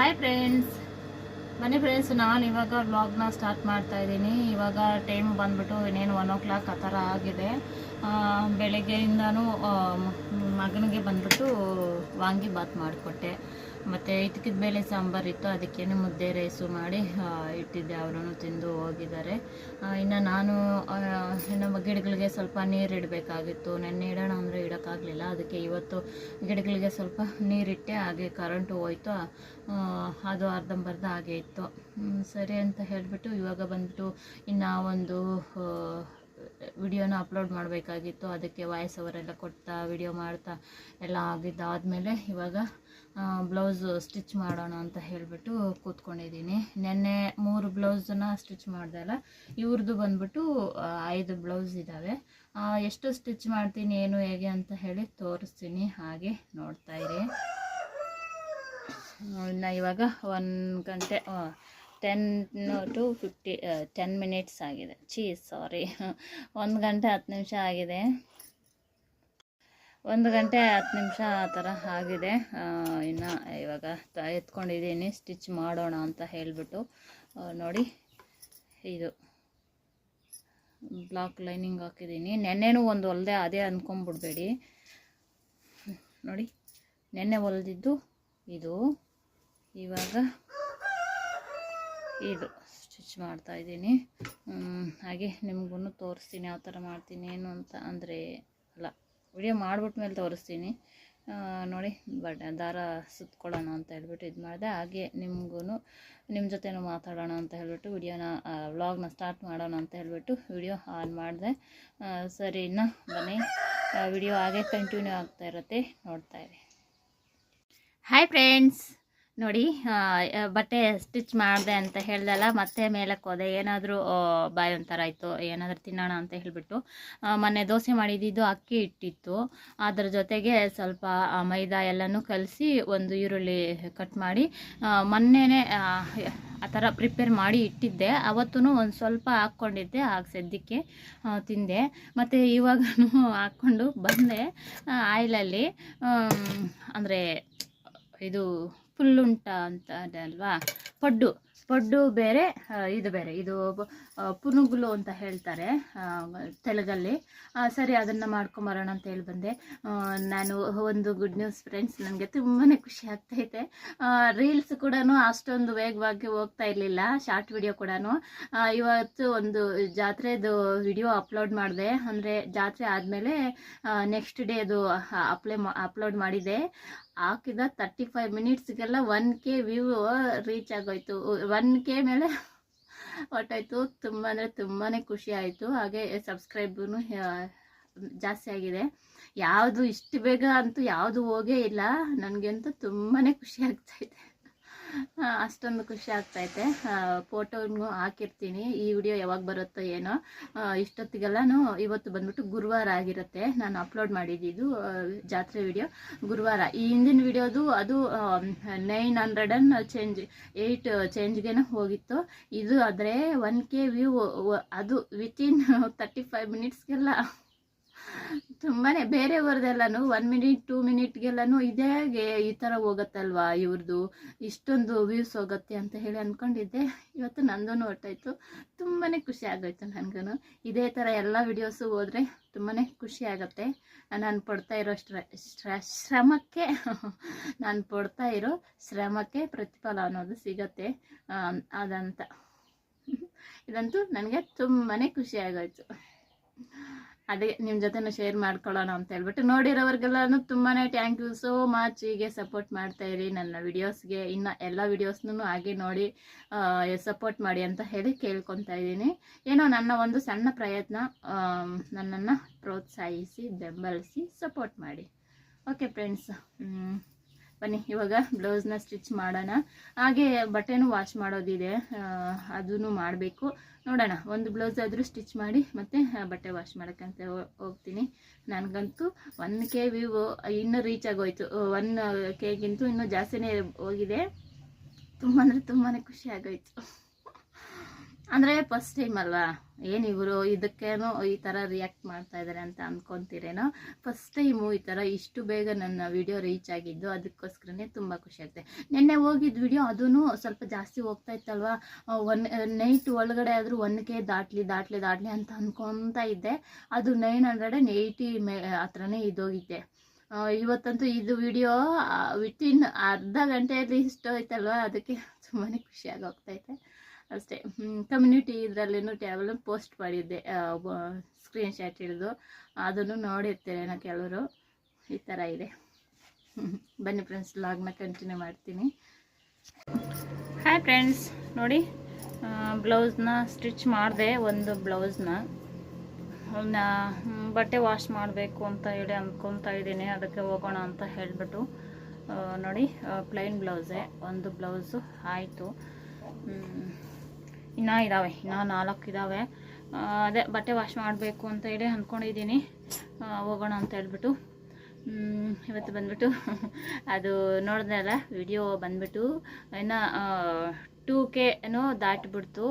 Hi friends ಮನೆ friends ನಾನು ಇವಾಗ ವ್ಲಾಗ್ನ ಸ್ಟಾರ್ಟ್ ಮಾಡ್ತಾ ಇದ್ದೀನಿ. ಇವಾಗ ಟೈಮ್ ಬಂದ್ಬಿಟ್ಟು ಇನ್ನೇನು ಒನ್ ಓ ಕ್ಲಾಕ್ ಆ ಥರ ಆಗಿದೆ. ಬೆಳಗ್ಗೆಯಿಂದನೂ ಮಗನಿಗೆ ಬಂದ್ಬಿಟ್ಟು ವಾಂಗಿ ಬಾತ್ ಮಾಡಿಕೊಟ್ಟೆ. ಮತ್ತು ಇದಕ್ಕಿದ ಮೇಲೆ ಸಾಂಬಾರು ಇತ್ತು ಅದಕ್ಕೇನೆ ಮುದ್ದೆ ರೈಸು ಮಾಡಿ ಇಟ್ಟಿದ್ದೆ. ಅವರು ತಿಂದು ಹೋಗಿದ್ದಾರೆ. ಇನ್ನು ನಾನು ನಮ್ಮ ಗಿಡಗಳಿಗೆ ಸ್ವಲ್ಪ ನೀರು ಇಡಬೇಕಾಗಿತ್ತು. ನೆನ್ನೆ ಇಡೋಣ ಅಂದರೆ ಇಡೋಕ್ಕಾಗಲಿಲ್ಲ. ಅದಕ್ಕೆ ಇವತ್ತು ಗಿಡಗಳಿಗೆ ಸ್ವಲ್ಪ ನೀರಿಟ್ಟೆ, ಹಾಗೆ ಕರೆಂಟು ಹೋಯ್ತು. ಅದು ಅರ್ಧಂಬರ್ಧ ಹಾಗೆ ಇತ್ತು. ಸರಿ ಅಂತ ಹೇಳಿಬಿಟ್ಟು ಇವಾಗ ಬಂದ್ಬಿಟ್ಟು ಇನ್ನು ಒಂದು ವಿಡಿಯೋನ ಅಪ್ಲೋಡ್ ಮಾಡಬೇಕಾಗಿತ್ತು. ಅದಕ್ಕೆ ವಾಯ್ಸ್ ಅವರೆಲ್ಲ ಕೊಡ್ತಾ ವಿಡಿಯೋ ಮಾಡ್ತಾ ಎಲ್ಲ ಆಗಿದ್ದಾದಮೇಲೆ ಇವಾಗ ಬ್ಲೌಸ್ ಸ್ಟಿಚ್ ಮಾಡೋಣ ಅಂತ ಹೇಳಿಬಿಟ್ಟು ಕೂತ್ಕೊಂಡಿದ್ದೀನಿ. ನೆನ್ನೆ ಮೂರು ಬ್ಲೌಸನ್ನ ಸ್ಟಿಚ್ ಮಾಡ್ದಲ್ಲ ಇವ್ರದ್ದು ಬಂದ್ಬಿಟ್ಟು ಐದು ಬ್ಲೌಸ್ ಇದ್ದಾವೆ ಎಷ್ಟು ಸ್ಟಿಚ್ ಮಾಡ್ತೀನಿ, ಏನು, ಹೇಗೆ ಅಂತ ಹೇಳಿ ತೋರಿಸ್ತೀನಿ. ಹಾಗೆ ನೋಡ್ತಾ ಇರಿ. ಇನ್ನು ಇವಾಗ ಒಂದು ಗಂಟೆ ten to fifty ten minutes ಆಗಿದೆ. ಚೀಸ್ ಸಾರಿ ಒಂದು ಗಂಟೆ ಹತ್ತು ನಿಮಿಷ ಆಗಿದೆ. ಒಂದು ಗಂಟೆ ಹತ್ತು ನಿಮಿಷ ಆ ಥರ ಆಗಿದೆ. ಇನ್ನು ಇವಾಗ ತ, ಎತ್ಕೊಂಡಿದ್ದೀನಿ, ಸ್ಟಿಚ್ ಮಾಡೋಣ ಅಂತ ಹೇಳಿಬಿಟ್ಟು. ನೋಡಿ, ಇದು ಬ್ಲಾಕ್ ಲೈನಿಂಗ್ ಹಾಕಿದ್ದೀನಿ. ನೆನ್ನೆನೂ ಒಂದು ಹೊಲ್ದೆ ಅದೇ ಅಂದ್ಕೊಂಬಿಡ್ಬೇಡಿ ನೋಡಿ, ನೆನ್ನೆ ಹೊಲ್ದಿದ್ದು ಇದು. ಇವಾಗ ಇದು ಸ್ಟಿಚ್ ಮಾಡ್ತಾ ಇದ್ದೀನಿ. ಹಾಗೆ ನಿಮಗೂ ತೋರಿಸ್ತೀನಿ, ಯಾವ ಥರ ಮಾಡ್ತೀನಿ, ಏನು ಅಂತ. ಅಂದರೆ ಅಲ್ಲ ವಿಡಿಯೋ ಮಾಡ್ಬಿಟ್ಟ ಮೇಲೆ ತೋರಿಸ್ತೀನಿ. ನೋಡಿ, ಬಟ್ ದಾರ ಸುತ್ಕೊಳ್ಳೋಣ ಅಂತ ಹೇಳ್ಬಿಟ್ಟು ಇದು ಮಾಡಿದೆ. ಹಾಗೆ ನಿಮಗೂ ನಿಮ್ಮ ಜೊತೆನೂ ಮಾತಾಡೋಣ ಅಂತ ಹೇಳ್ಬಿಟ್ಟು ವಿಡಿಯೋನ ವ್ಲಾಗ್ನ ಸ್ಟಾರ್ಟ್ ಮಾಡೋಣ ಅಂತ ಹೇಳ್ಬಿಟ್ಟು ವಿಡಿಯೋ ಆನ್ ಮಾಡಿದೆ. ಸರಿ, ಇನ್ನು ಬನ್ನಿ. ವಿಡಿಯೋ ಹಾಗೆ ಕಂಟಿನ್ಯೂ ಆಗ್ತಾ ಇರುತ್ತೆ. ನೋಡ್ತಾ ಇರಿ. ಹಾಯ್ ಫ್ರೆಂಡ್ಸ್ ನೋಡಿ ಬಟ್ಟೆ ಸ್ಟಿಚ್ ಮಾಡಿದೆ ಅಂತ ಹೇಳ್ದಲ್ಲ ಮತ್ತೆ ಮೇಲಕ್ಕೆ ಹೋದೆ. ಏನಾದರೂ ಬಾಯಿ ಒಂಥರ ಆಯಿತು ಏನಾದರೂ ತಿನ್ನೋಣ ಅಂತ ಹೇಳಿಬಿಟ್ಟು ಮೊನ್ನೆ ದೋಸೆ ಮಾಡಿದ್ದು ಅಕ್ಕಿ ಇಟ್ಟಿತ್ತು ಅದರ ಜೊತೆಗೆ ಸ್ವಲ್ಪ ಮೈದಾ ಎಲ್ಲನೂ ಕಲಸಿ ಒಂದು ಈರುಳ್ಳಿ ಕಟ್ ಮಾಡಿ ಮೊನ್ನೆನೆ ಆ, ಥರ ಪ್ರಿಪೇರ್ ಮಾಡಿ ಇಟ್ಟಿದ್ದೆ. ಅವತ್ತೂ ಒಂದು ಸ್ವಲ್ಪ ಹಾಕ್ಕೊಂಡಿದ್ದೆ ಆಗ ಸದ್ಯಕ್ಕೆ ತಿಂದೆ. ಮತ್ತು ಇವಾಗ ಹಾಕ್ಕೊಂಡು ಬಂದೆ ಆಯಿಲಲ್ಲಿ. ಅಂದರೆ ಇದು ಫುಲ್ಲುಂಟ ಅಂತ ಇದೆ ಅಲ್ವಾ? ಪಡ್ಡು ಪಡ್ಡು ಬೇರೆ ಇದು ಬೇರೆ, ಇದು ಪುನುಗುಲು ಅಂತ ಹೇಳ್ತಾರೆ ತೆಲುಗಲ್ಲಿ. ಸರಿ, ಅದನ್ನು ಮಾಡ್ಕೊಂಬರೋಣ ಅಂತ ಹೇಳಿ ಬಂದೆ. ನಾನು ಒಂದು ಗುಡ್ ನ್ಯೂಸ್ ಫ್ರೆಂಡ್ಸ್ ನನಗೆ ತುಂಬಾ ಖುಷಿ ಆಗ್ತೈತೆ ರೀಲ್ಸ್ ಕೂಡ ಅಷ್ಟೊಂದು ವೇಗವಾಗಿ ಹೋಗ್ತಾ ಇರಲಿಲ್ಲ ಶಾರ್ಟ್ ವಿಡಿಯೋ ಕೂಡ ಇವತ್ತು ಒಂದು ಜಾತ್ರೆದು ವಿಡಿಯೋ ಅಪ್ಲೋಡ್ ಮಾಡಿದೆ. ಅಂದರೆ ಜಾತ್ರೆ ಆದಮೇಲೆ ನೆಕ್ಸ್ಟ್ ಡೇ ಅದು ಅಪ್ಲೈ ಅಪ್ಲೋಡ್ ಮಾಡಿದೆ. ಹಾಕಿದ ತರ್ಟಿ ಫೈವ್ ಮಿನಿಟ್ಸ್ಗೆಲ್ಲ ಒನ್ ಕೆ ವ್ಯೂ ರೀಚ್ ಆಗೋಯ್ತು. ಒನ್ ಕೆ ಮೇಲೆ ಹೊಟ್ಟೋಯ್ತು ತುಂಬ ಅಂದರೆ ತುಂಬಾ ಖುಷಿ ಆಯಿತು. ಹಾಗೆ ಸಬ್ಸ್ಕ್ರೈಬ್ನು ಜಾಸ್ತಿ ಆಗಿದೆ. ಯಾವುದು ಇಷ್ಟು ಬೇಗ ಅಂತೂ ಯಾವುದು ಹೋಗೇ ಇಲ್ಲ. ನನಗಂತೂ ತುಂಬಾ ಖುಷಿ ಆಗ್ತಾಯಿದೆ ಅಷ್ಟೊಂದು ಖುಷಿ ಆಗ್ತೈತೆ ಫೋಟೋನು ಹಾಕಿರ್ತೀನಿ. ಈ ವಿಡಿಯೋ ಯಾವಾಗ ಬರುತ್ತೋ ಏನೋ. ಇಷ್ಟೊತ್ತಿಗೆಲ್ಲನು ಇವತ್ತು ಬಂದ್ಬಿಟ್ಟು ಗುರುವಾರ ಆಗಿರುತ್ತೆ. ನಾನು ಅಪ್ಲೋಡ್ ಮಾಡಿದ್ದು ಜಾತ್ರೆ ವಿಡಿಯೋ ಗುರುವಾರ. ಈ ಹಿಂದಿನ ವಿಡಿಯೋದು ಅದು nine hundred and change eight ಚೇಂಜ್ಗೆ ಹೋಗಿತ್ತು. ಇದು ಆದರೆ ಒನ್ ಕೆ ವ್ಯೂ ಅದು ವಿತಿನ್ ತರ್ಟಿ ಫೈವ್ ಮಿನಿಟ್ಸ್ಗೆಲ್ಲ ತುಂಬಾ ಬೇರೆಯವ್ರದ್ದೆಲ್ಲನೂ ಒನ್ ಮಿನಿಟ್ ಟೂ ಮಿನಿಟ್ಗೆಲ್ಲನೂ ಇದೇ ಈ ಥರ ಹೋಗುತ್ತಲ್ವಾ ಇವ್ರದ್ದು ಇಷ್ಟೊಂದು ವ್ಯೂಸ್ ಹೋಗುತ್ತೆ ಅಂತ ಹೇಳಿ ಅಂದ್ಕೊಂಡಿದ್ದೆ ಇವತ್ತು ನಂದೂ ಹೊರ್ಟಾಯ್ತು. ತುಂಬಾ ಖುಷಿ ಆಗೋಯ್ತು ನನಗೂ ಇದೇ ಥರ ಎಲ್ಲ ವಿಡಿಯೋಸು ಹೋದರೆ ತುಂಬಾ ಖುಷಿ ಆಗುತ್ತೆ. ನಾನು ಪಡ್ತಾ ಇರೋ ಶ್ರ, ಶ್ರ- ಶ್ರಮಕ್ಕೆ, ನಾನು ಪಡ್ತಾ ಇರೋ ಶ್ರಮಕ್ಕೆ ಪ್ರತಿಫಲ ಅನ್ನೋದು ಸಿಗತ್ತೆ. ಅದಂತ. ಇದಂತೂ ನನಗೆ ತುಂಬಾ ಖುಷಿ ಆಗೋಯ್ತು. ಅದೇ ನಿಮ್ಮ ಜೊತೆನೂ ಶೇರ್ ಮಾಡ್ಕೊಳ್ಳೋಣ ಅಂತ ಹೇಳ್ಬಿಟ್ಟು ನೋಡಿರೋವ್ರಿಗೆಲ್ಲನೂ ತುಂಬಾ ಥ್ಯಾಂಕ್ ಯು ಸೋ ಮಚ್ ಹೀಗೆ ಸಪೋರ್ಟ್ ಮಾಡ್ತಾ ಇರಿ ನನ್ನ ವಿಡಿಯೋಸ್ಗೆ ಇನ್ನು ಎಲ್ಲ ವಿಡಿಯೋಸ್ನೂ ಹಾಗೆ ನೋಡಿ ಸಪೋರ್ಟ್ ಮಾಡಿ ಅಂತ ಹೇಳಿ ಕೇಳ್ಕೊತಾ ಇದ್ದೀನಿ. ಏನೋ ನನ್ನ ಒಂದು ಸಣ್ಣ ಪ್ರಯತ್ನ ನನ್ನನ್ನು ಪ್ರೋತ್ಸಾಹಿಸಿ, ಬೆಂಬಲಿಸಿ ಸಪೋರ್ಟ್ ಮಾಡಿ. ಓಕೆ ಫ್ರೆಂಡ್ಸ್ ಬನ್ನಿ ಇವಾಗ ಬ್ಲೌಸ್ನ ಸ್ಟಿಚ್ ಮಾಡೋಣ. ಹಾಗೆ ಬಟ್ಟೆನೂ ವಾಶ್ ಮಾಡೋದಿದೆ ಅದನ್ನು ಮಾಡಬೇಕು. ನೋಡೋಣ, ಒಂದು ಬ್ಲೌಸ್ ಆದರೂ ಸ್ಟಿಚ್ ಮಾಡಿ ಮತ್ತೆ ಬಟ್ಟೆ ವಾಶ್ ಮಾಡೋಕ್ಕಂತ ಹೋಗ್ತೀನಿ. ನನಗಂತೂ ಒನ್ ಕೆ ವಿವೋ ಇನ್ನೂ ರೀಚ್ ಆಗೋಯ್ತು. ಒನ್ ಕೆಗಿಂತೂ ಇನ್ನೂ ಜಾಸ್ತಿನೇ ಹೋಗಿದೆ. ತುಂಬ ಅಂದರೆ ತುಂಬಾ ಖುಷಿ ಆಗೋಯ್ತು. ಅಂದರೆ ಫಸ್ಟ್ ಟೈಮ್ ಅಲ್ವಾ? ಏನು ಇವರು ಇದಕ್ಕೇನೋ ಈ ಥರ ರಿಯಾಕ್ಟ್ ಮಾಡ್ತಾ ಇದಾರೆ ಅಂತ ಅಂದ್ಕೊತೀರೇನೋ ಫಸ್ಟ್ ಟೈಮು ಈ ಥರ ಇಷ್ಟು ಬೇಗ ನನ್ನ ವಿಡಿಯೋ ರೀಚ್ ಆಗಿದ್ದು ಅದಕ್ಕೋಸ್ಕರನೇ ತುಂಬ ಖುಷಿ ಆಗುತ್ತೆ ನಿನ್ನೆ ಹೋಗಿದ್ದ ವಿಡಿಯೋ ಅದೂ ಸ್ವಲ್ಪ ಜಾಸ್ತಿ ಹೋಗ್ತಾ ಇತ್ತಲ್ವಾ? ಒನ್ ನೈಟ್ ಒಳಗಡೆ ಆದರೂ ಒನ್ ಕೆ ದಾಟ್ಲಿ ದಾಟ್ಲಿ ದಾಟ್ಲಿ ಅಂತ ಅಂದ್ಕೊತಾ ಇದ್ದೆ. ಅದು ನೈನ್ ಹಂಡ್ರೆಡ್ ಆ್ಯಂಡ್ ಏಯ್ಟಿ ಮೇ, ಹತ್ರನೇ ಇದೋಗಿದ್ದೆ ಇವತ್ತಂತೂ ಇದು ವಿಡಿಯೋ ವಿತಿನ್ ಅರ್ಧ ಗಂಟೆಯಲ್ಲಿ ಇಷ್ಟು ಆಯ್ತಲ್ವಾ ಅದಕ್ಕೆ ತುಂಬಾ ಖುಷಿಯಾಗಿ ಹೋಗ್ತೈತೆ ಅಷ್ಟೇ. ಕಮ್ಯುನಿಟಿ ಇದರಲ್ಲೇನು ಟ್ಯಾಬಲ್ ಪೋಸ್ಟ್ ಮಾಡಿದ್ದೆ. ಸ್ಕ್ರೀನ್ ಶಾಟ್ ಹಿಡಿದು. ಅದನ್ನು ನೋಡಿರ್ತೀರೇನೋ ಕೆಲವರು. ಈ ಥರ ಇದೆ. ಬನ್ನಿ ಫ್ರೆಂಡ್ಸ್ ಲಾಗ್ನ ಕಂಟಿನ್ಯೂ ಮಾಡ್ತೀನಿ. ಹಾಯ್ ಫ್ರೆಂಡ್ಸ್ ನೋಡಿ ಬ್ಲೌಸ್ನ ಸ್ಟಿಚ್ ಮಾಡಿದೆ, ಒಂದು ಬ್ಲೌಸ್ನ ಬಟ್ಟೆ ವಾಶ್ ಮಾಡಬೇಕು ಅಂತ ಹೇಳಿ ಅಂದ್ಕೊತಾ ಇದ್ದೀನಿ. ಅದಕ್ಕೆ ಹೋಗೋಣ ಅಂತ ಹೇಳಿಬಿಟ್ಟು ನೋಡಿ ಪ್ಲೈನ್ ಬ್ಲೌಸೇ ಒಂದು ಬ್ಲೌಸು ಆಯಿತು. ಇನ್ನೂ ಇದ್ದಾವೆ ಇನ್ನೂ ನಾಲ್ಕು ಇದ್ದಾವೆ ಅದೇ ಬಟ್ಟೆ ವಾಶ್ ಮಾಡಬೇಕು ಅಂತ ಹೇಳಿ ಅಂದ್ಕೊಂಡಿದ್ದೀನಿ ಹೋಗೋಣ ಅಂತ ಹೇಳ್ಬಿಟ್ಟು. ಇವತ್ತು ಬಂದ್ಬಿಟ್ಟು ಅದು ನೋಡಿದ್ನಲ್ಲ ವಿಡಿಯೋ ಬಂದ್ಬಿಟ್ಟು. ಇನ್ನು ಟೂ ಕೆ ಏನೋ ದಾಟಿಬಿಡ್ತು.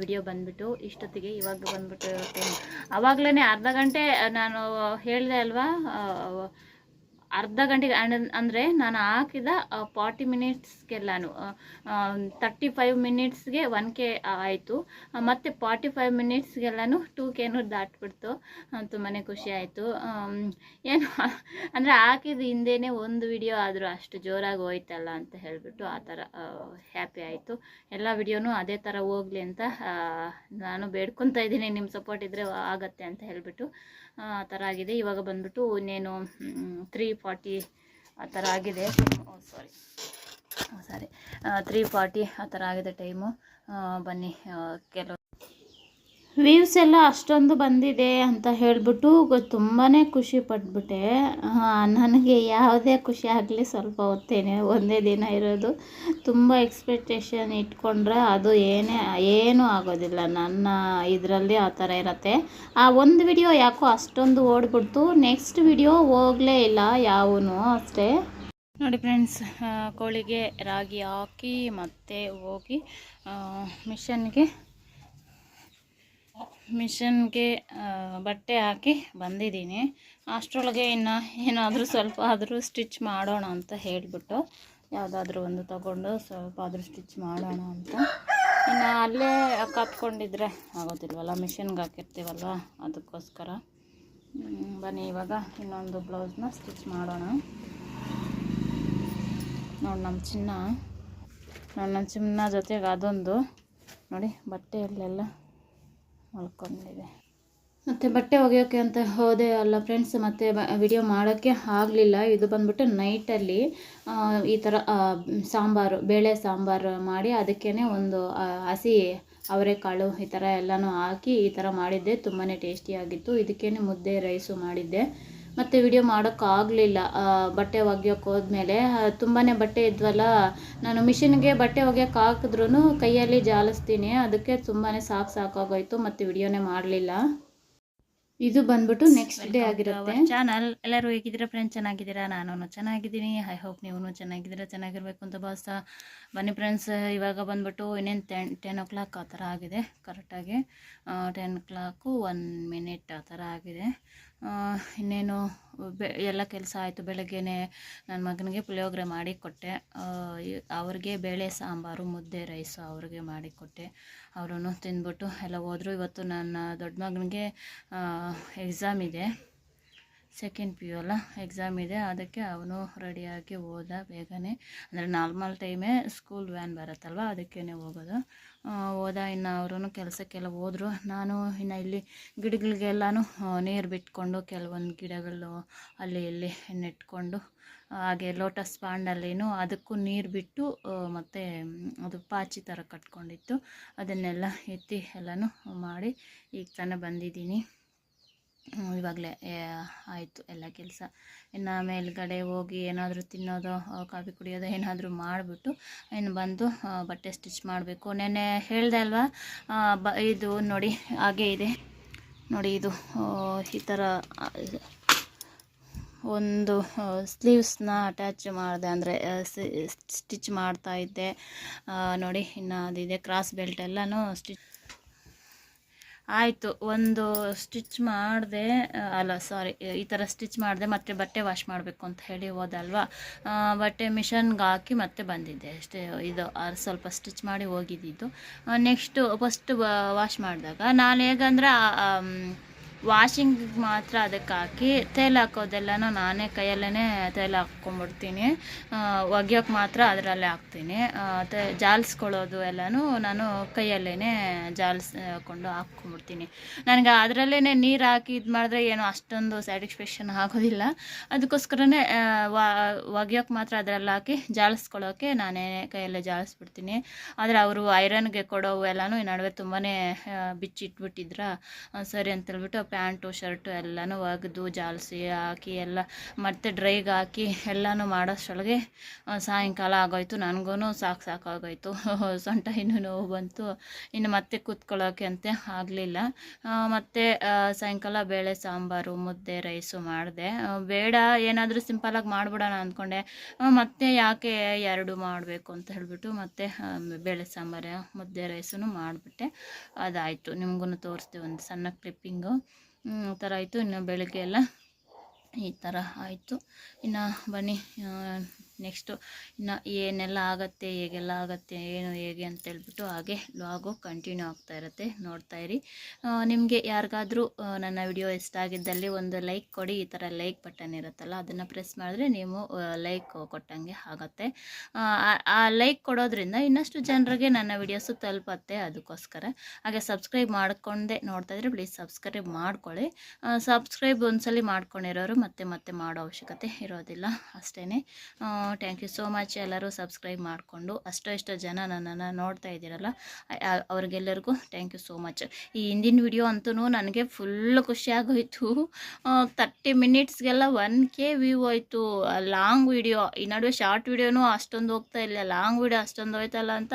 ವಿಡಿಯೋ ಬಂದ್ಬಿಟ್ಟು, ಇಷ್ಟೊತ್ತಿಗೆ ಇವಾಗ ಬಂದ್ಬಿಟ್ಟು ಟೈಮ್ ಅರ್ಧ ಗಂಟೆ ನಾನು ಹೇಳಿದೆ ಅಲ್ವಾ ಅರ್ಧ ಗಂಟೆಗೆ ಅಂದರೆ ನಾನು ಹಾಕಿದ ಫಾರ್ಟಿ ಮಿನಿಟ್ಸ್ಗೆಲ್ಲಾನು ತರ್ಟಿ ಫೈವ್ ಮಿನಿಟ್ಸ್ಗೆ ಒನ್ ಕೆ ಆಯಿತು. ಮತ್ತು ಫಾರ್ಟಿ ಫೈವ್ ಮಿನಿಟ್ಸ್ಗೆಲ್ಲನೂ ಟೂ ಕೆನೂ ದಾಟ್ಬಿಡ್ತು. ತುಂಬಾ ಖುಷಿ ಆಯಿತು. ಏನು, ಅಂದರೆ ಹಾಕಿದ ಹಿಂದೆನೇ ಒಂದು ವಿಡಿಯೋ ಆದರೂ ಅಷ್ಟು ಜೋರಾಗಿ ಹೋಯ್ತಲ್ಲ ಅಂತ ಹೇಳಿಬಿಟ್ಟು ಆ ಥರ ಹ್ಯಾಪಿ ಆಯಿತು. ಎಲ್ಲ ವಿಡಿಯೋನೂ ಅದೇ ಥರ ಹೋಗಲಿ ಅಂತ ನಾನು ಬೇಡ್ಕೊತಾ ಇದ್ದೀನಿ. ನಿಮ್ಮ ಸಪೋರ್ಟ್ ಇದ್ದರೆ ಆಗತ್ತೆ ಅಂತ ಹೇಳಿಬಿಟ್ಟು ಆ ಥರ ಆಗಿದೆ. ಇವಾಗ ಬಂದ್ಬಿಟ್ಟು ಇನ್ನೇನು ತ್ರೀ ಫಾರ್ಟಿ ಆ ಥರ ಆಗಿದೆ. ಸಾರಿ ಸಾರಿ ತ್ರೀ ಫಾರ್ಟಿ ಆ ಥರ ಆಗಿದೆ ಟೈಮು ಬನ್ನಿ ಕೆಲವು ವ್ಯೂಸ್ ಎಲ್ಲ ಅಷ್ಟೊಂದು ಬಂದಿದೆ ಅಂತ ಹೇಳಿಬಿಟ್ಟು ತುಂಬಾ ಖುಷಿ ಪಟ್ಬಿಟ್ಟೆ. ನನಗೆ ಯಾವುದೇ ಖುಷಿ ಆಗಲಿ ಸ್ವಲ್ಪ ಹೊತ್ತೇನೆ, ಒಂದೇ ದಿನ ಇರೋದು. ತುಂಬ ಎಕ್ಸ್ಪೆಕ್ಟೇಷನ್ ಇಟ್ಕೊಂಡ್ರೆ ಅದು ಏನೇ, ಏನೂ ಆಗೋದಿಲ್ಲ. ನನ್ನ ಇದರಲ್ಲಿ ಆ ಥರ ಇರತ್ತೆ. ಆ ಒಂದು ವಿಡಿಯೋ ಯಾಕೋ ಅಷ್ಟೊಂದು ಓಡ್ಬಿಡ್ತು. ನೆಕ್ಸ್ಟ್ ವಿಡಿಯೋ ಹೋಗಲೇ ಇಲ್ಲ ಯಾವೂ ಅಷ್ಟೇ. ನೋಡಿ ಫ್ರೆಂಡ್ಸ್ ಕೋಳಿಗೆ ರಾಗಿ ಹಾಕಿ ಮತ್ತೆ ಹೋಗಿ ಮಿಷನ್ಗೆ ಮಿಷನ್ಗೆ ಬಟ್ಟೆ ಹಾಕಿ ಬಂದಿದ್ದೀನಿ. ಅಷ್ಟರೊಳಗೆ ಇನ್ನು ಏನಾದರೂ ಸ್ವಲ್ಪ ಆದರೂ ಸ್ಟಿಚ್ ಮಾಡೋಣ ಅಂತ ಹೇಳಿಬಿಟ್ಟು ಯಾವುದಾದ್ರೂ ಒಂದು ತಗೊಂಡು ಸ್ವಲ್ಪ ಆದರೂ ಸ್ಟಿಚ್ ಮಾಡೋಣ ಅಂತ. ಇನ್ನು ಅಲ್ಲೇ ಕತ್ಕೊಂಡಿದ್ರೆ ಆಗೋದಿಲ್ವಲ್ಲ, ಮಿಷನ್ಗೆ ಹಾಕಿರ್ತೀವಲ್ವ ಅದಕ್ಕೋಸ್ಕರ. ಬನ್ನಿ, ಇವಾಗ ಇನ್ನೊಂದು ಬ್ಲೌಸ್ನ ಸ್ಟಿಚ್ ಮಾಡೋಣ. ನೋಡಿ ನಮ್ಮ ಚಿನ್ನ. ನೋಡಿ ನಮ್ಮ ಚಿನ್ನ ಜೊತೆಗೆ ಅದೊಂದು. ನೋಡಿ, ಬಟ್ಟೆಯಲ್ಲೆಲ್ಲ ಮಲ್ಕೊಂಡಿದೆ. ಮತ್ತು ಬಟ್ಟೆ ಒಗೆಯೋಕ್ಕೆ ಅಂತ ಹೋದೆ ಅಲ್ಲ ಫ್ರೆಂಡ್ಸ್ ಮತ್ತು ವಿಡಿಯೋ ಮಾಡೋಕ್ಕೆ ಆಗಲಿಲ್ಲ. ಇದು ಬಂದ್ಬಿಟ್ಟು ನೈಟಲ್ಲಿ ಈ ಥರ ಸಾಂಬಾರು, ಬೇಳೆ ಸಾಂಬಾರು ಮಾಡಿ ಅದಕ್ಕೇ ಒಂದು ಹಸಿ ಅವರೆಕಾಳು ಈ ಥರ ಎಲ್ಲನೂ ಹಾಕಿ ಈ ಥರ ಮಾಡಿದ್ದೆ. ತುಂಬಾ ಟೇಸ್ಟಿಯಾಗಿತ್ತು ಇದಕ್ಕೇ ಮುದ್ದೆ ರೈಸು ಮಾಡಿದ್ದೆ. ಮತ್ತು ವಿಡಿಯೋ ಮಾಡೋಕ್ಕಾಗಲಿಲ್ಲ. ಬಟ್ಟೆ ಒಗೆಯೋಕೆ ಹೋದ್ಮೇಲೆ ತುಂಬಾ ಬಟ್ಟೆ ಇದ್ವಲ್ಲ ನಾನು ಮಿಷಿನ್ಗೆ ಬಟ್ಟೆ ಒಗೆಯೋಕೆ ಹಾಕಿದ್ರೂ ಕೈಯಲ್ಲಿ ಜಾಲಿಸ್ತೀನಿ. ಅದಕ್ಕೆ ತುಂಬಾ ಸಾಕು ಸಾಕಾಗೋಯ್ತು ಮತ್ತು ವಿಡಿಯೋನೇ ಮಾಡಲಿಲ್ಲ. ಇದು ಬಂದ್ಬಿಟ್ಟು ನೆಕ್ಸ್ಟ್ ಡೇ ಆಗಿರುತ್ತೆ. ಚಾನಲ್ ಎಲ್ಲರೂ ಹೇಗಿದ್ದೀರಾ? ಫ್ರೆಂಡ್ಸ್ ಚೆನ್ನಾಗಿದ್ದೀರಾ? ನಾನು ಚೆನ್ನಾಗಿದ್ದೀನಿ. ಐ ಹೋಪ್ ನೀವು ಚೆನ್ನಾಗಿದ್ದೀರಾ? ಚೆನ್ನಾಗಿರ್ಬೇಕು ಅಂತ ಭಾವಿಸ್ತಾ ಬನ್ನಿ ಫ್ರೆಂಡ್ಸ್ ಇವಾಗ ಬಂದ್ಬಿಟ್ಟು ಇನ್ನೇನು ಟೆನ್ ಟೆನ್ ಓ ಕ್ಲಾಕ್ ಆ ಥರ ಆಗಿದೆ. ಕರೆಕ್ಟಾಗಿ ten o'clock one minute ಆ ಥರ ಆಗಿದೆ. ಇನ್ನೇನು ಬೆ ಎಲ್ಲ ಕೆಲಸ ಆಯಿತು. ಬೆಳಗ್ಗೆನೇ ನನ್ನ ಮಗನಿಗೆ ಪುಳಿಯೋಗರೆ ಮಾಡಿ ಕೊಟ್ಟೆ. ಆ, ಅವ್ರಿಗೆ ಬೇಳೆ ಸಾಂಬಾರು ಮುದ್ದೆ ರೈಸು ಅವ್ರಿಗೆ ಮಾಡಿಕೊಟ್ಟೆ ಅವರು ತಿಂದ್ಬಿಟ್ಟು ಎಲ್ಲ ಹೋದರು. ಇವತ್ತು ನನ್ನ ದೊಡ್ಡ ಮಗನಿಗೆ ಎಕ್ಸಾಮ್ ಇದೆ. ಸೆಕೆಂಡ್ ಪಿ ಯು ಅಲ್ಲ ಎಕ್ಸಾಮ್ ಇದೆ. ಅದಕ್ಕೆ ಅವನು ರೆಡಿಯಾಗಿ ಹೋದ ಬೇಗನೆ. ಅಂದರೆ ನಾರ್ಮಲ್ ಟೈಮೇ ಸ್ಕೂಲ್ ವ್ಯಾನ್ ಬರುತ್ತಲ್ವ? ಅದಕ್ಕೇ ಹೋಗೋದು. ಹೋದ ಇನ್ನು ಅವರು ಕೆಲಸಕ್ಕೆಲ್ಲ ಹೋದರು. ನಾನು ಇನ್ನು ಇಲ್ಲಿ ಗಿಡಗಳಿಗೆಲ್ಲನೂ ನೀರು ಬಿಟ್ಕೊಂಡು ಕೆಲವೊಂದು ಗಿಡಗಳು ಅಲ್ಲಿ ಇಲ್ಲಿ ನೆಟ್ಕೊಂಡು, ಹಾಗೆ ಲೋಟಸ್ ಪಾಂಡಲ್ಲಿನೂ ಅದಕ್ಕೂ ನೀರು ಬಿಟ್ಟು ಮತ್ತು ಅದು ಪಾಚಿ ಥರ ಕಟ್ಕೊಂಡಿತ್ತು. ಅದನ್ನೆಲ್ಲ ಎತ್ತಿ ಎಲ್ಲನೂ ಮಾಡಿ ಈಗ ತಾನೇ ಬಂದಿದ್ದೀನಿ. ಇವಾಗಲೇ ಆಯಿತು, ಎಲ್ಲ ಕೆಲಸ. ಇನ್ನು ಮೇಲ್ಗಡೆ ಹೋಗಿ ಏನಾದರೂ ತಿನ್ನೋದು ಕಾಫಿ ಕುಡಿಯೋದು ಏನಾದರೂ ಮಾಡಿಬಿಟ್ಟು, ಇನ್ನು ಬಂದು ಬಟ್ಟೆ ಸ್ಟಿಚ್ ಮಾಡಬೇಕು. ನೆನ್ನೆ ಹೇಳಿದೆ ಅಲ್ವಾ ಬ, ಇದು ನೋಡಿ, ಹಾಗೆ ಇದೆ. ನೋಡಿ, ಇದು ಈ ಥರ ಒಂದು ಸ್ಲೀವ್ಸ್ನ ಅಟ್ಯಾಚ್ ಮಾಡಿದೆ. ಅಂದರೆ ಸ್ಟಿಚ್ ಮಾಡ್ತಾ ಇದ್ದೆ. ನೋಡಿ, ಇನ್ನು ಅದಿದೆ. ಕ್ರಾಸ್ ಬೆಲ್ಟ್ ಎಲ್ಲನೂ ಸ್ಟಿಚ್ ಆಯಿತು, ಒಂದು ಸ್ಟಿಚ್ ಮಾಡಿದೆ ಅಲ್ಲ ಸಾರಿ ಈ ಥರ ಸ್ಟಿಚ್ ಮಾಡಿದೆ, ಮತ್ತೆ ಬಟ್ಟೆ ವಾಶ್ ಮಾಡಬೇಕು ಅಂತ ಹೇಳಿ ಹೋದಲ್ವಾ? ಬಟ್ಟೆ ಮಿಷನ್ಗೆ ಹಾಕಿ ಮತ್ತೆ ಬಂದಿದ್ದೆ ಅಷ್ಟೇ, ಇದು ಅದು ಸ್ವಲ್ಪ ಸ್ಟಿಚ್ ಮಾಡಿ ಹೋಗಿದ್ದಿದ್ದು ನೆಕ್ಸ್ಟು ಫಸ್ಟ್ ವಾಶ್ ಮಾಡಿದಾಗ, ನಾನು ಹೇಗಂದ್ರೆ ವಾಷಿಂಗ್ ಮಾತ್ರ ಅದಕ್ಕೆ ಹಾಕಿ ತೈಲ ಹಾಕೋದೆಲ್ಲನೂ ನಾನೇ ಕೈಯಲ್ಲೇ ತೈಲ ಹಾಕ್ಕೊಂಬಿಡ್ತೀನಿ. ಒಗೆಯೋಕೆ ಮಾತ್ರ ಅದರಲ್ಲೇ ಹಾಕ್ತೀನಿ. ತ, ಜಾಲಿಸ್ಕೊಳ್ಳೋದು ಎಲ್ಲನೂ ನಾನು ಕೈಯಲ್ಲೇ ಜಾಲಿಸ್ಕೊಂಡು ಹಾಕ್ಕೊಂಬಿಡ್ತೀನಿ. ನನಗೆ ಅದರಲ್ಲೇ ನೀರು ಹಾಕಿ ಇದು ಮಾಡಿದ್ರೆ ಏನು ಅಷ್ಟೊಂದು ಸ್ಯಾಟಿಸ್ಫ್ಯಾಕ್ಷನ್ ಆಗೋದಿಲ್ಲ. ಅದಕ್ಕೋಸ್ಕರನೇ ಒಗೆಯೋಕೆ ಮಾತ್ರ ಅದರಲ್ಲಿ ಹಾಕಿ ಜಾಲಿಸ್ಕೊಳ್ಳೋಕೆ ನಾನೇ ಕೈಯಲ್ಲೇ ಜಾಲಿಸ್ಬಿಡ್ತೀನಿ. ಆದರೆ ಅವರು ಐರನ್ಗೆ ಕೊಡೋವು ಎಲ್ಲನೂ ಈ ನಡುವೆ ತುಂಬಾ ಬಿಚ್ಚಿಟ್ಬಿಟ್ಟಿದ್ರ? ಸರಿ ಅಂತೇಳ್ಬಿಟ್ಟು ಪ್ಯಾಂಟು, ಶರ್ಟು ಎಲ್ಲನೂ ಒಗೆದು ಜಾಲಿಸಿ ಹಾಕಿ ಎಲ್ಲ ಮತ್ತೆ ಡ್ರೈಗೆ ಹಾಕಿ ಎಲ್ಲನೂ ಮಾಡೋಷ್ಟೊಳಗೆ ಸಾಯಂಕಾಲ ಆಗೋಯ್ತು. ನನಗೂ ಸಾಕು ಸಾಕಾಗೋಯ್ತು ಸೊಂಟ ಇನ್ನೂ ನೋವು ಬಂತು. ಇನ್ನು ಮತ್ತೆ ಕೂತ್ಕೊಳ್ಳೋಕೆ ಅಂತ ಆಗಲಿಲ್ಲ ಮತ್ತು ಸಾಯಂಕಾಲ ಬೇಳೆ, ಸಾಂಬಾರು, ಮುದ್ದೆ, ರೈಸು ಮಾಡಿದೆ. ಬೇಡ, ಏನಾದರೂ ಸಿಂಪಲಾಗಿ ಮಾಡಿಬಿಡೋಣ ಅಂದ್ಕೊಂಡೆ. ಮತ್ತು ಯಾಕೆ ಎರಡು ಮಾಡಬೇಕು ಅಂತ ಹೇಳಿಬಿಟ್ಟು ಮತ್ತೆ ಬೇಳೆ, ಸಾಂಬಾರು, ಮುದ್ದೆ ರೈಸನ್ನು ಮಾಡಿಬಿಟ್ಟೆ. ಅದಾಯಿತು. ನಿಮಗೂ ತೋರಿಸ್ತೀವಿ ಒಂದು ಸಣ್ಣ ಕ್ಲಿಪ್ಪಿಂಗು ಆ ಥರ ಆಯಿತು. ಇನ್ನು ಬೆಳಗ್ಗೆ ಎಲ್ಲ ಈ ಥರ ಆಯಿತು. ಇನ್ನು ಬನ್ನಿ ನೆಕ್ಸ್ಟು ಇನ್ನು ಏನೆಲ್ಲ ಆಗುತ್ತೆ ಹೇಗೆಲ್ಲ ಆಗುತ್ತೆ ಏನು ಹೇಗೆ ಅಂತ ಹೇಳ್ಬಿಟ್ಟು ಹಾಗೆ ಲಾಗು ಕಂಟಿನ್ಯೂ ಆಗ್ತಾ ಇರುತ್ತೆ ನೋಡ್ತಾ ಇರಿ. ನಿಮಗೆ ಯಾರಿಗಾದರೂ ನನ್ನ ವಿಡಿಯೋ ಇಷ್ಟ ಆಗಿದ್ದಲ್ಲಿ ಒಂದು ಲೈಕ್ ಕೊಡಿ ಈ ಥರ ಲೈಕ್ ಬಟನ್ ಇರುತ್ತಲ್ಲ ಅದನ್ನು ಪ್ರೆಸ್ ಮಾಡಿದ್ರೆ ನೀವು ಲೈಕ್ ಕೊಟ್ಟಂಗೆ ಆಗುತ್ತೆ. ಆ, ಲೈಕ್ ಕೊಡೋದ್ರಿಂದ ಇನ್ನಷ್ಟು ಜನರಿಗೆ ನನ್ನ ವಿಡಿಯೋಸು ತಲುಪತ್ತೆ ಅದಕ್ಕೋಸ್ಕರ. ಹಾಗೆ ಸಬ್ಸ್ಕ್ರೈಬ್ ಮಾಡ್ಕೊಂಡೆ ನೋಡ್ತಾ ಇದ್ರೆ ಪ್ಲೀಸ್ ಸಬ್ಸ್ಕ್ರೈಬ್ ಮಾಡ್ಕೊಳ್ಳಿ. ಸಬ್ಸ್ಕ್ರೈಬ್ ಒಂದ್ಸಲಿ ಮಾಡ್ಕೊಂಡಿರೋರು ಮತ್ತೆ ಮತ್ತೆ ಮಾಡೋ ಅವಶ್ಯಕತೆ ಇರೋದಿಲ್ಲ ಅಷ್ಟೇ ಥ್ಯಾಂಕ್ ಯು ಸೋ ಮಚ್ ಎಲ್ಲರೂ ಸಬ್ಸ್ಕ್ರೈಬ್ ಮಾಡಿಕೊಂಡು ಅಷ್ಟೋ ಇಷ್ಟೋ ಜನ ನನ್ನನ್ನು ನೋಡ್ತಾ ಇದ್ದೀರಲ್ಲ ಅವ್ರಿಗೆಲ್ಲರಿಗೂ ಥ್ಯಾಂಕ್ ಯು ಸೋ ಮಚ್ ಈ ಹಿಂದಿನ ವಿಡಿಯೋ ಅಂತೂ ನನಗೆ ಫುಲ್ ಖುಷಿಯಾಗೋಯ್ತು. ತರ್ಟಿ ಮಿನಿಟ್ಸ್ಗೆಲ್ಲ ಒನ್ ಕೆ ವ್ಯೂ ಆಯಿತು ಲಾಂಗ್ ವಿಡಿಯೋ ಈ ನಡುವೆ ಶಾರ್ಟ್ ವಿಡಿಯೋನೂ ಅಷ್ಟೊಂದು ಹೋಗ್ತಾ ಇಲ್ಲ ಲಾಂಗ್ ವಿಡಿಯೋ ಅಷ್ಟೊಂದು ಹೋಯ್ತಲ್ಲ ಅಂತ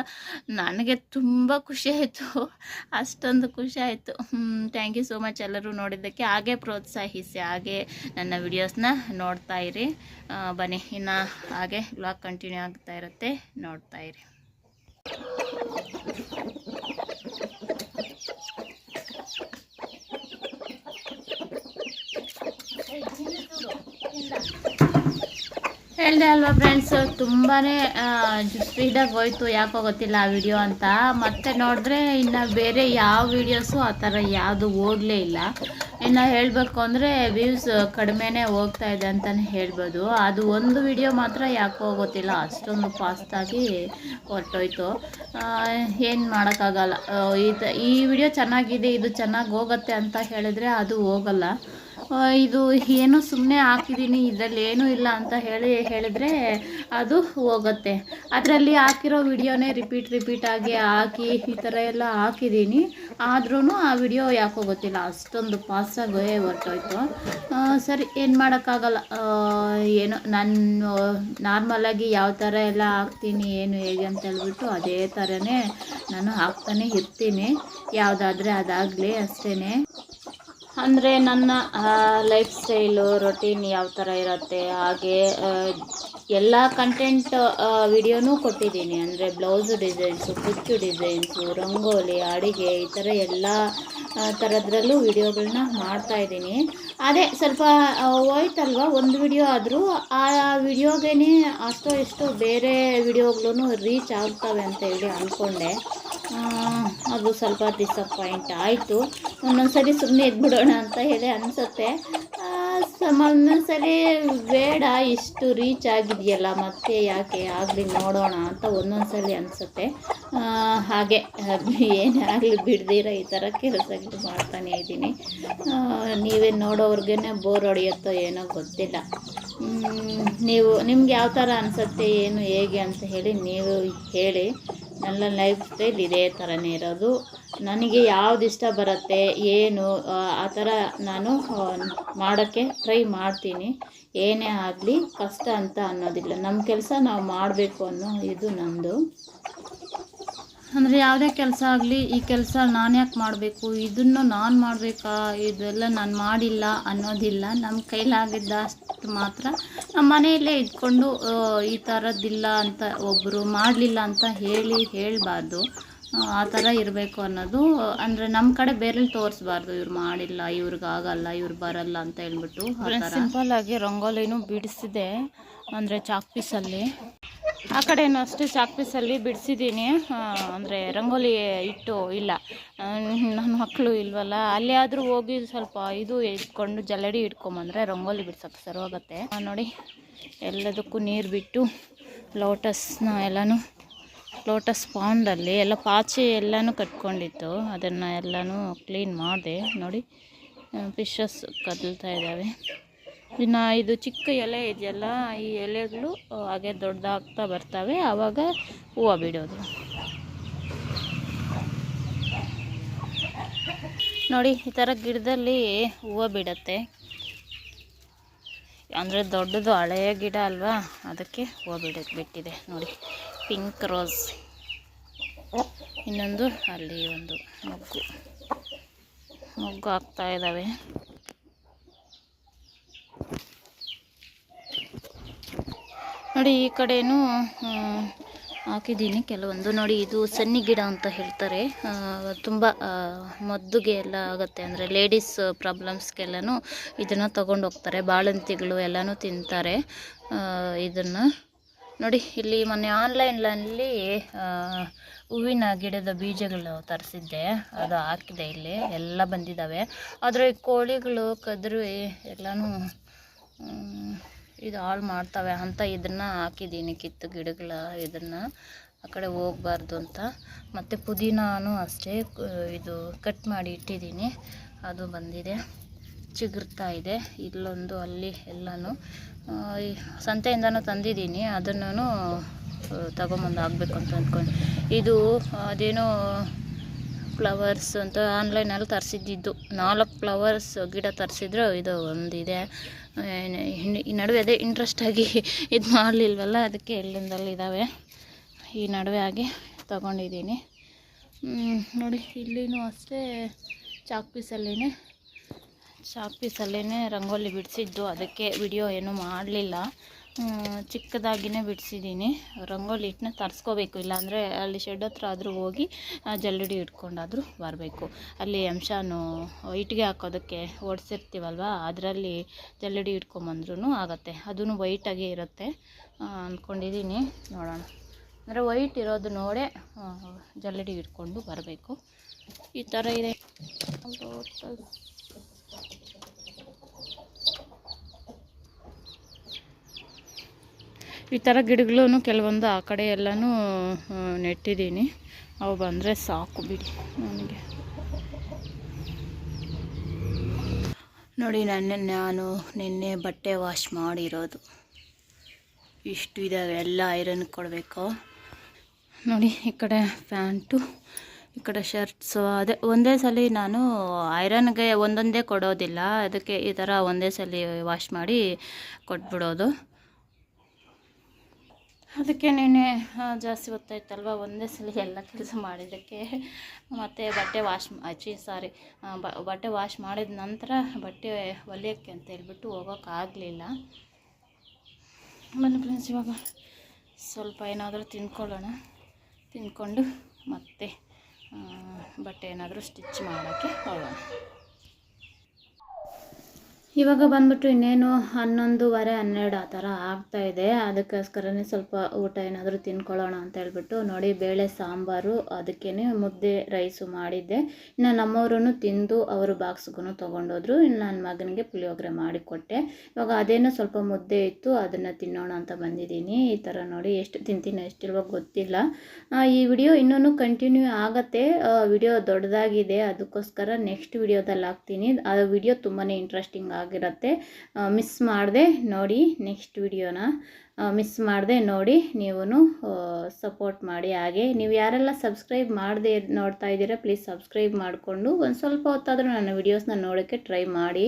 ನನಗೆ ತುಂಬ ಖುಷಿ ಆಯಿತು. ಅಷ್ಟೊಂದು ಖುಷಿ ಆಯಿತು. ಥ್ಯಾಂಕ್ ಯು ಸೋ ಮಚ್ ಎಲ್ಲರೂ ನೋಡಿದ್ದಕ್ಕೆ. ಹಾಗೆ ಪ್ರೋತ್ಸಾಹಿಸಿ, ಹಾಗೆ ನನ್ನ ವಿಡಿಯೋಸ್ನ ನೋಡ್ತಾ ಇರಿ. ಬನ್ನಿ, ಇನ್ನು ಹಾಗೆ ಬ್ಲಾಗ್ ಕಂಟಿನ್ಯೂ ಆಗ್ತಾ ಇರುತ್ತೆ. ನೋಡ್ತಾ ಇರಿ. ಹೇಳ್ದೆ ಅಲ್ವಾ ಫ್ರೆಂಡ್ಸ್ ತುಂಬಾ ಸ್ಪೀಡಾಗಿ ಹೋಯ್ತು, ಯಾಕೋ ಗೊತ್ತಿಲ್ಲ ಆ ವಿಡಿಯೋ ಅಂತ. ಮತ್ತೆ ನೋಡಿದ್ರೆ ಇನ್ನು ಬೇರೆ ಯಾವ ವಿಡಿಯೋಸು ಆ ಥರ ಯಾವುದು ಹೋಗಲೇ ಇಲ್ಲ. ಇನ್ನು ಹೇಳಬೇಕು ಅಂದರೆ ವ್ಯೂಸ್ ಕಡಿಮೆನೆ ಹೋಗ್ತಾ ಇದೆ ಅಂತಲೇ ಹೇಳ್ಬೋದು. ಅದು ಒಂದು ವಿಡಿಯೋ ಮಾತ್ರ ಯಾಕೋ ಗೊತ್ತಿಲ್ಲ, ಅಷ್ಟೊಂದು ಫಾಸ್ಟಾಗಿ ಹೊರಟೋಯ್ತು. ಏನು ಮಾಡೋಕ್ಕಾಗಲ್ಲ. ಈ ಈ ವಿಡಿಯೋ ಚೆನ್ನಾಗಿದೆ, ಇದು ಚೆನ್ನಾಗಿ ಹೋಗುತ್ತೆ ಅಂತ ಹೇಳಿದ್ರೆ ಅದು ಹೋಗಲ್ಲ. ಇದು ಏನು ಸುಮ್ಮನೆ ಹಾಕಿದ್ದೀನಿ ಇದರಲ್ಲಿ ಏನೂ ಇಲ್ಲ ಅಂತ ಹೇಳಿ ಹೇಳಿದ್ರೆ ಅದು ಹೋಗುತ್ತೆ. ಅದರಲ್ಲಿ ಹಾಕಿರೋ ವಿಡಿಯೋನೇ ರಿಪೀಟ್ ರಿಪೀಟಾಗಿ ಹಾಕಿ ಈ ಥರ ಎಲ್ಲ ಹಾಕಿದ್ದೀನಿ ಆದ್ರೂ ಆ ವಿಡಿಯೋ ಯಾಕೋ ಗೊತ್ತಿಲ್ಲ, ಅಷ್ಟೊಂದು ಪಾಸಾಗೇ ಹೊರಟೋಯ್ತು ಸರಿ, ಏನು ಮಾಡೋಕ್ಕಾಗಲ್ಲ. ಏನೋ, ನಾನು ನಾರ್ಮಲಾಗಿ ಯಾವ ಥರ ಎಲ್ಲ ಹಾಕ್ತೀನಿ, ಏನು ಹೇಗೆ ಅಂತ ಹೇಳ್ಬಿಟ್ಟು ಅದೇ ಥರನೇ ನಾನು ಹಾಕ್ತಾನೆ ಇರ್ತೀನಿ. ಯಾವುದಾದ್ರೆ ಅದಾಗಲಿ ಅಷ್ಟೇ ಅಂದರೆ ನನ್ನ ಲೈಫ್ ಸ್ಟೈಲು ರೊಟೀನ್ ಯಾವ ಥರ ಇರುತ್ತೆ, ಹಾಗೆ ಎಲ್ಲ ಕಂಟೆಂಟ್ ವಿಡಿಯೋನೂ ಕೊಟ್ಟಿದ್ದೀನಿ. ಅಂದರೆ ಬ್ಲೌಸು ಡಿಸೈನ್ಸು ಕುಚ್ಚು ಡಿಸೈನ್ಸು ರಂಗೋಲಿ, ಅಡುಗೆ, ಈ ಥರ ಎಲ್ಲ ಥರದ್ರಲ್ಲೂ ವಿಡಿಯೋಗಳನ್ನ ಮಾಡ್ತಾಯಿದ್ದೀನಿ ಅದೇ ಸ್ವಲ್ಪ ಹೋಯ್ತಲ್ವ? ಒಂದು ವಿಡಿಯೋ ಆದರೂ, ಆ ವಿಡಿಯೋಗೇ ಅಷ್ಟೋ ಇಷ್ಟೋ ಬೇರೆ ವಿಡಿಯೋಗಳೂ ರೀಚ್ ಆಗ್ತವೆ ಅಂತ ಹೇಳಿ ಅಂದ್ಕೊಂಡೆ ಅದು ಸ್ವಲ್ಪ ಡಿಸಪಾಯಿಂಟ್ ಆಯಿತು. ಒಂದೊಂದ್ಸರಿ ಸುಮ್ಮನೆ ಇದ್ಬಿಡೋಣ ಅಂತ ಹೇಳಿ ಅನಿಸುತ್ತೆ. ಒಂದೊಂದ್ಸರಿ ಬೇಡ, ಇಷ್ಟು ರೀಚ್ ಆಗಿದೆಯಲ್ಲ, ಮತ್ತೆ ಯಾಕೆ ಆಗಲಿ ನೋಡೋಣ ಅಂತ ಒಂದೊಂದ್ಸಲಿ ಅನಿಸುತ್ತೆ. ಹಾಗೆ, ಏನೇ ಆಗಲಿ ಬಿಡ್ದಿರ, ಈ ಥರ ಕೆಲಸಗಳು ಮಾಡ್ತಾನೆ ಇದ್ದೀನಿ. ನೀವೇ ನೋಡೋವ್ರಿಗೆ ಬೋರ್ ಹೊಡೆಯುತ್ತೋ ಏನೋ ಗೊತ್ತಿಲ್ಲ. ನೀವು, ನಿಮ್ಗೆ ಯಾವ ಥರ ಅನಿಸುತ್ತೆ, ಏನು ಹೇಗೆ ಅಂತ ಹೇಳಿ ನೀವು ಹೇಳಿ. ನನ್ನ ಲೈಫ್ ಸ್ಟೈಲ್ ಇದೇ ಥರನೇ ಇರೋದು. ನನಗೆ ಯಾವ್ದು ಇಷ್ಟ ಬರುತ್ತೆ ಏನು ಆ, ಥರ ನಾನು ಮಾಡೋಕ್ಕೆ ಟ್ರೈ ಮಾಡ್ತೀನಿ. ಏನೇ ಆಗಲಿ ಕಷ್ಟ ಅಂತ ಅನ್ನೋದಿಲ್ಲ. ನಮ್ಮ ಕೆಲಸ ನಾವು ಮಾಡಬೇಕು ಅನ್ನೋ ಇದು ನಂದು ಅಂದರೆ ಯಾವುದೇ ಕೆಲಸ ಆಗಲಿ ಈ ಕೆಲಸ ನಾನು ಯಾಕೆ ಮಾಡಬೇಕು? ಇದನ್ನು ನಾನು ಮಾಡಬೇಕಾ? ಇದೆಲ್ಲ ನಾನು ಮಾಡಿಲ್ಲ ಅನ್ನೋದಿಲ್ಲ. ನಮ್ಮ ಕೈಲಾಗಿದ್ದಷ್ಟು ಮಾತ್ರ. ನಮ್ಮ ಮನೆಯಲ್ಲೇ ಇದ್ಕೊಂಡು ಈ ಥರದ್ದಿಲ್ಲ ಅಂತ ಒಬ್ಬರು ಮಾಡಲಿಲ್ಲ ಅಂತ ಹೇಳಿ ಹೇಳಬಾರ್ದು. ಆ ಥರ ಇರಬೇಕು ಅನ್ನೋದು. ಅಂದರೆ ನಮ್ಮ ಕಡೆ ಬೇರೆ ತೋರಿಸ್ಬಾರ್ದು ಇವ್ರು ಮಾಡಿಲ್ಲ ಇವ್ರಿಗಾಗಲ್ಲ ಇವ್ರು ಬರಲ್ಲ ಅಂತ ಹೇಳ್ಬಿಟ್ಟು ಸಿಂಪಲ್ ಆಗಿ ರಂಗೋಲಿನೂ ಬಿಡಿಸಿದೆ. ಅಂದರೆ ಚಾಕ್ ಪೀಸಲ್ಲಿ ಆ ಕಡೆಯೂ ಅಷ್ಟೇ ಚಾಕ್ ಪೀಸಲ್ಲಿ ಬಿಡಿಸಿದ್ದೀನಿ. ಅಂದರೆ ರಂಗೋಲಿ ಇಟ್ಟು ಇಲ್ಲ. ನನ್ನ ಮಕ್ಕಳು ಇಲ್ವಲ್ಲ, ಅಲ್ಲಿ ಆದರೂ ಹೋಗಿ ಸ್ವಲ್ಪ ಇದು ಇಟ್ಕೊಂಡು ಜಲ್ಲಡಿ ಇಟ್ಕೊಂಬಂದರೆ ರಂಗೋಲಿ ಬಿಡ್ಸೋಕ್ಕೆ ಸರೋಗುತ್ತೆ ನೋಡಿ, ಎಲ್ಲದಕ್ಕೂ ನೀರು ಬಿಟ್ಟು ಲೋಟಸ್ನ ಎಲ್ಲನೂ, ಲೋಟಸ್ ಪಾಂಡಲ್ಲಿ ಎಲ್ಲ ಪಾಚಿ ಎಲ್ಲನೂ ಕಟ್ಕೊಂಡಿತ್ತು. ಅದನ್ನು ಎಲ್ಲನೂ ಕ್ಲೀನ್ ಮಾಡಿದೆ. ನೋಡಿ ಫಿಶಸ್ ಕದಲ್ತಾ ಇದ್ದಾವೆ. ಇನ್ನು ಇದು ಚಿಕ್ಕ ಎಲೆ ಇದೆಯಲ್ಲ, ಈ ಎಲೆಗಳು ಹಾಗೆ ದೊಡ್ಡದಾಗ್ತಾ ಬರ್ತವೆ. ಆವಾಗ ಹೂವು ಬಿಡೋದು. ನೋಡಿ, ಈ ಥರ ಗಿಡದಲ್ಲಿ ಹೂವು ಬಿಡತ್ತೆ. ಅಂದರೆ ದೊಡ್ಡದು ಹಳೆಯ ಗಿಡ ಅಲ್ವಾ, ಅದಕ್ಕೆ ಹೂವು ಬಿಡ, ಬಿಟ್ಟಿದೆ. ನೋಡಿ, ಪಿಂಕ್ ರೋಸ್. ಇನ್ನೊಂದು ಅಲ್ಲಿ ಒಂದು ಮೊಗ್ಗು. ಮೊಗ್ಗು ಆಗ್ತಾ ಇದ್ದಾವೆ ನೋಡಿ, ಈ ಕಡೆನೂ ಹಾಕಿದ್ದೀನಿ. ಕೆಲವೊಂದು ನೋಡಿ, ಇದು ಸನ್ನಿ ಗಿಡ ಅಂತ ಹೇಳ್ತಾರೆ. ತುಂಬ ಮದ್ದುಗೆ ಎಲ್ಲ ಆಗುತ್ತೆ. ಅಂದರೆ ಲೇಡೀಸ್ ಪ್ರಾಬ್ಲಮ್ಸ್ಗೆಲ್ಲನೂ ಇದನ್ನು ತೊಗೊಂಡು ಹೋಗ್ತಾರೆ ಬಾಳಂತಿಗಳು ಎಲ್ಲನೂ ತಿಂತಾರೆ. ಇದನ್ನು. ನೋಡಿ, ಇಲ್ಲಿ ಮೊನ್ನೆ ಆನ್ಲೈನ್ಲಲ್ಲಿ ಹೂವಿನ ಗಿಡದ ಬೀಜಗಳು ತರಿಸಿದ್ದೆ. ಅದು ಹಾಕಿದೆ ಇಲ್ಲಿ. ಎಲ್ಲ ಬಂದಿದ್ದಾವೆ. ಆದರೆ ಕೋಳಿಗಳು ಕದ್ರಿ ಎಲ್ಲನೂ ಇದು ಹಾಳು ಮಾಡ್ತವೆ ಅಂತ ಇದನ್ನು ಹಾಕಿದ್ದೀನಿ ಕಿತ್ತು ಗಿಡಗಳ ಇದನ್ನು. ಆ ಕಡೆ ಹೋಗ್ಬಾರ್ದು ಅಂತ. ಮತ್ತು ಪುದೀನಾನು ಅಷ್ಟೇ, ಇದು ಕಟ್ ಮಾಡಿ ಇಟ್ಟಿದ್ದೀನಿ ಅದು ಬಂದಿದೆ. ಚಿಗುರ್ತಾ ಇದೆ. ಇಲ್ಲೊಂದು ಅಲ್ಲಿ ಎಲ್ಲನೂ ಸಂತೆಯಿಂದನೂ ತಂದಿದ್ದೀನಿ ಅದನ್ನು ತಗೊಂಬಂದು ಆಗಬೇಕು ಅಂತ ಅಂದ್ಕೊಂಡು ಇದು, ಅದೇನೋ ಫ್ಲವರ್ಸ್ ಅಂತ ಆನ್ಲೈನಲ್ಲಿ ತರಿಸಿದ್ದಿದ್ದು ನಾಲ್ಕು ಫ್ಲವರ್ಸ್ ಗಿಡ ತರಿಸಿದ್ರು. ಇದು ಒಂದಿದೆ. ಈ ನಡುವೆ ಅದೇ ಇಂಟ್ರೆಸ್ಟಾಗಿ ಇದು ಮಾಡಲಿಲ್ವಲ್ಲ, ಅದಕ್ಕೆ ಎಲ್ಲಿಂದಲ್ಲಿ ಇದ್ದಾವೆ ಈ ನಡುವೆ ಆಗಿ ತಗೊಂಡಿದ್ದೀನಿ. ನೋಡಿ, ಇಲ್ಲಿನೂ ಅಷ್ಟೇ ಚಾಕ್ ಪೀಸಲ್ಲೇ ಚಾಕ್ ಪೀಸಲ್ಲೇ ರಂಗೋಲಿ ಬಿಡಿಸಿದ್ದು. ಅದಕ್ಕೆ ವಿಡಿಯೋ ಏನೂ ಮಾಡಲಿಲ್ಲ. ಚಿಕ್ಕದಾಗಿನೇ ಬಿಡಿಸಿದ್ದೀನಿ. ರಂಗೋಲಿ ಹಿಟ್ಟನ್ನ ತರಿಸ್ಕೋಬೇಕು. ಇಲ್ಲಾಂದರೆ ಅಲ್ಲಿ ಶೆಡ್ ಹತ್ರ ಆದರೂ ಹೋಗಿ ಜಲ್ಲಡಿ ಇಟ್ಕೊಂಡಾದರೂ ಬರಬೇಕು. ಅಲ್ಲಿ ಅಂಶನೂ ಇಟ್ಟಿಗೆ ಹಾಕೋದಕ್ಕೆ ಓಡಿಸಿರ್ತೀವಲ್ವ, ಅದರಲ್ಲಿ ಜಲ್ಲಡಿ ಇಟ್ಕೊಂಬಂದ್ರೂ ಆಗುತ್ತೆ. ಅದೂ ವೈಟಾಗೇ ಇರುತ್ತೆ ಅಂದ್ಕೊಂಡಿದ್ದೀನಿ ನೋಡೋಣ. ಅಂದರೆ ವೈಟ್ ಇರೋದು ನೋಡೇ ಜಲ್ಲಡಿ ಇಟ್ಕೊಂಡು ಬರಬೇಕು. ಈ ಥರ ಇದೆ. ಈ ಥರ ಗಿಡಗಳೂ ಕೆಲವೊಂದು ಆ ಕಡೆ ಎಲ್ಲನೂ ನೆಟ್ಟಿದ್ದೀನಿ. ಅವು ಬಂದರೆ ಸಾಕು ಬಿಡಿ ನನಗೆ. ನೋಡಿ ನನ್ನ, ನಾನು ನಿನ್ನೆ ಬಟ್ಟೆ ವಾಶ್ ಮಾಡಿರೋದು. ಇಷ್ಟು ಇದಾವೆ ಎಲ್ಲ ಐರನ್ ಕೊಡಬೇಕು. ನೋಡಿ, ಈ ಕಡೆ ಪ್ಯಾಂಟು, ಈ ಕಡೆ ಶರ್ಟ್ಸು ಅದೇ ಒಂದೇ ಸಲ ನಾನು ಐರನ್ಗೆ ಒಂದೊಂದೇ ಕೊಡೋದಿಲ್ಲ. ಅದಕ್ಕೆ ಈ ಥರ ಒಂದೇ ಸಲ ವಾಶ್ ಮಾಡಿ ಕೊಟ್ಬಿಡೋದು. ಅದಕ್ಕೆ ನೀನೆ ಜಾಸ್ತಿ ಹೊತ್ತಾಯ್ತಲ್ವ ಒಂದೇ ಸಲ ಎಲ್ಲ ಕೆಲಸ ಮಾಡಿದ್ದಕ್ಕೆ. ಮತ್ತು ಬಟ್ಟೆ ವಾಶ್ ಅಚ್ಚಿ ಸಾರಿ ಬಟ್ಟೆ ವಾಶ್ ಮಾಡಿದ ನಂತರ ಬಟ್ಟೆ ಹೊಲಿಯೋಕ್ಕೆ ಅಂತ ಹೇಳ್ಬಿಟ್ಟು ಹೋಗೋಕ್ಕಾಗಲಿಲ್ಲ ಬನ್ನಿ ಫ್ರೆಂಡ್ಸ್, ಇವಾಗ ಸ್ವಲ್ಪ ಏನಾದರೂ ತಿನ್ಕೊಳ್ಳೋಣ. ತಿಂದ್ಕೊಂಡು ಮತ್ತೆ ಬಟ್ಟೆ ಏನಾದರೂ ಸ್ಟಿಚ್ ಮಾಡೋಕ್ಕೆ ಹೋಗೋಣ. ಇವಾಗ ಬಂದ್ಬಿಟ್ಟು ಇನ್ನೇನು ಹನ್ನೊಂದುವರೆ, ಹನ್ನೆರಡು ಆ ಥರ ಆಗ್ತಾ ಇದೆ. ಅದಕ್ಕೋಸ್ಕರನೇ ಸ್ವಲ್ಪ ಊಟ ಏನಾದರೂ ತಿನ್ಕೊಳ್ಳೋಣ ಅಂತ ಹೇಳ್ಬಿಟ್ಟು ನೋಡಿ ಬೇಳೆ, ಸಾಂಬಾರು ಅದಕ್ಕೇ ಮುದ್ದೆ, ರೈಸು ಮಾಡಿದ್ದೆ. ಇನ್ನು ನಮ್ಮವರು ತಿಂದು ಅವರು ಬಾಕ್ಸ್ಗೂ ತೊಗೊಂಡೋದ್ರು. ಇನ್ನು ನನ್ನ ಮಗನಿಗೆ ಪುಳಿಯೋಗರೆ ಮಾಡಿಕೊಟ್ಟೆ. ಇವಾಗ ಅದೇನೋ ಸ್ವಲ್ಪ ಮುದ್ದೆ ಇತ್ತು, ಅದನ್ನು ತಿನ್ನೋಣ ಅಂತ ಬಂದಿದ್ದೀನಿ. ಈ ಥರ ನೋಡಿ ಎಷ್ಟು ತಿಂತೀನಿ ಎಷ್ಟಿಲ್ವೋ ಗೊತ್ತಿಲ್ಲ. ಈ ವಿಡಿಯೋ ಇನ್ನೂ ಕಂಟಿನ್ಯೂ ಆಗತ್ತೆ. ವಿಡಿಯೋ ದೊಡ್ಡದಾಗಿದೆ. ಅದಕ್ಕೋಸ್ಕರ ನೆಕ್ಸ್ಟ್ ವಿಡಿಯೋದಲ್ಲಿ ಹಾಕ್ತೀನಿ. ಆ ವಿಡಿಯೋ ತುಂಬಾ ಇಂಟ್ರೆಸ್ಟಿಂಗ್ ಆಗಿರುತ್ತೆ. ಮಿಸ್ ಮಾಡದೆ ನೋಡಿ ನೆಕ್ಸ್ಟ್ ವಿಡಿಯೋನ ಮಿಸ್ ಮಾಡದೆ ನೋಡಿ ನೀವು ಸಪೋರ್ಟ್ ಮಾಡಿ. ಹಾಗೆ ನೀವು ಯಾರೆಲ್ಲ ಸಬ್ಸ್ಕ್ರೈಬ್ ಮಾಡದೆ ನೋಡ್ತಾ ಇದ್ದೀರಾ ಪ್ಲೀಸ್ ಸಬ್ಸ್ಕ್ರೈಬ್ ಮಾಡಿಕೊಂಡು ಒಂದು ಸ್ವಲ್ಪ ಹೊತ್ತಾದರೂ ನನ್ನ ವಿಡಿಯೋಸ್ನ ನೋಡೋಕ್ಕೆ ಟ್ರೈ ಮಾಡಿ.